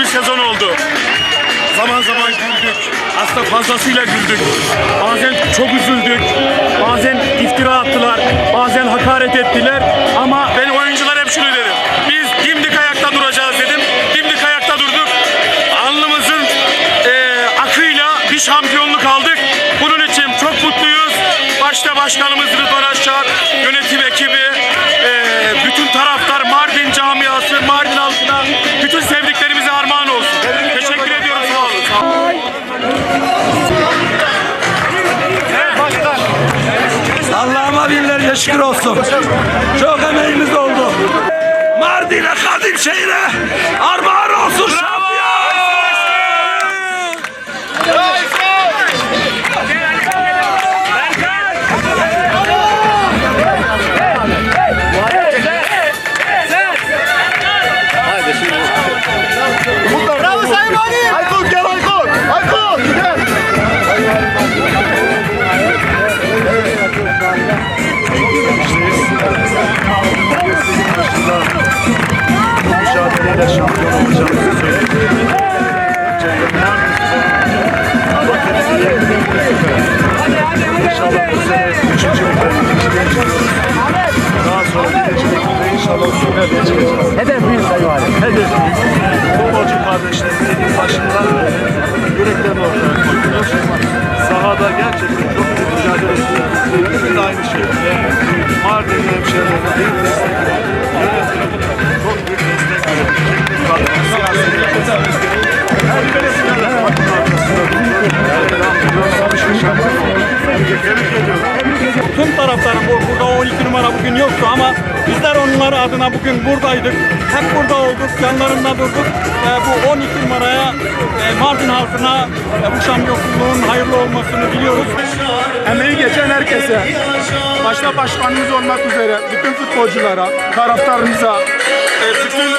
Bir sezon oldu. Zaman zaman güldük. Aslında fazlasıyla güldük. Bazen çok üzüldük. Bazen iftira attılar. Bazen hakaret ettiler. Ama ben oyunculara hep şunu dedim. Biz dimdik ayakta duracağız dedim. Dimdik ayakta durduk. Alnımızın eee, akıyla bir şampiyonluk aldık. Bunun için çok mutluyuz. Başta başkanımız Rıdvan Aşar, Allah'ıma binlerce şükür olsun. Çok emeğimiz oldu. Mardin'e, Kadimşehir'e armağan olacağımızı söyledik. İnşallah bu sene üçüncü ikinciliğe çıkıyoruz. Daha. Sahada gerçekten çok mücadele ediyoruz. Bugün de aynı şey. Mardin hemşehrilerine büyük Tüm taraftarım bu- burada 12 numara bugün yoktu ama bizler onlar adına bugün buradaydık. Hep burada olduk, yanlarında durduk. Ee, bu 12 numaraya e, Mardin halkına e, bu şampiyonluğun hayırlı olmasını diliyoruz. Emeği geçen herkese, başta başkanımız olmak üzere bütün futbolculara, taraftarımıza, e, bütün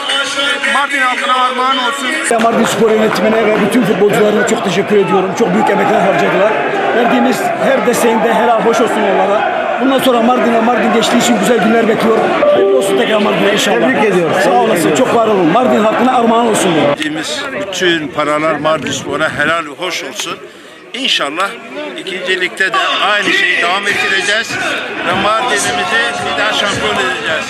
Mardin halkına armağan olsun. Mardin Spor yönetimine ve bütün futbolcularına çok teşekkür ediyorum. Çok büyük emekler harcadılar. Verdiğimiz her desteğinde helal hoş olsun onlara. Bundan sonra Mardin'e Mardin geçtiği için güzel günler bekliyor. Hayırlı olsun tekrar Mardin'e inşallah. Tebrik ediyorum. Sağ olasın. Çok var olun. Mardin halkına armağan olsun. Verdiğimiz bütün paralar Mardinspor'a helal hoş olsun. İnşallah ikinci ligde de aynı şeyi devam ettireceğiz ve Mardin'imizi bir daha şampiyon edeceğiz.